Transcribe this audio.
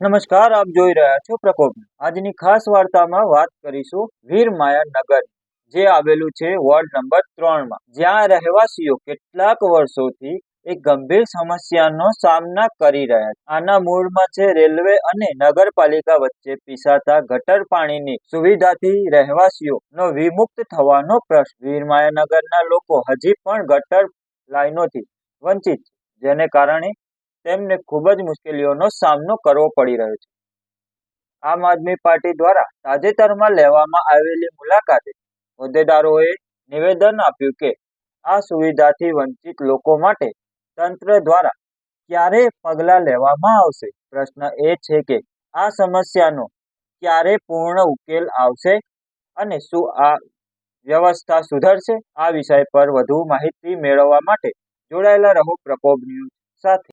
નમસ્કાર, આપ જોઈ રહ્યા છો પ્રકોપ. આજની ખાસ વાર્તામાં વાત કરીશું વીરમાયા નગર, જે આવેલું છે વોર્ડ નંબર ત્રણમાં. જ્યાં રહેવાસીઓ કેટલાક વર્ષોથી એક ગંભીર સમસ્યાનો સામના કરી રહ્યા છે. આના મૂળમાં છે રેલવે અને નગરપાલિકા વચ્ચે પીસાતા ગટર પાણીની સુવિધાથી રહેવાસીઓનો વિમુક્ત થવાનો પ્રશ્ન. વીરમાયા નગરના લોકો હજી પણ ગટર લાઈનોથી વંચિત છે, જેને કારણે તેમને ખૂબ જ મુશ્કેલીઓનો સામનો કરવો પડી રહ્યો છે. આમ આદમી પાર્ટી દ્વારા તાજેતરમાં લેવામાં આવેલી મુલાકાતે હોદ્દેદારોએ નિવેદન આપ્યું કે, આ સુવિધાથી વંચિત લોકો માટે તંત્ર દ્વારા ક્યારે પગલાં લેવામાં આવશે? પ્રશ્ન એ છે કે, આ સમસ્યાનો ક્યારે પૂર્ણ ઉકેલ આવશે અને શું આ વ્યવસ્થા સુધરશે? આ વિષય પર વધુ માહિતી મેળવવા માટે જોડાયેલા રહો પ્રકોપ ન્યૂઝ સાથે.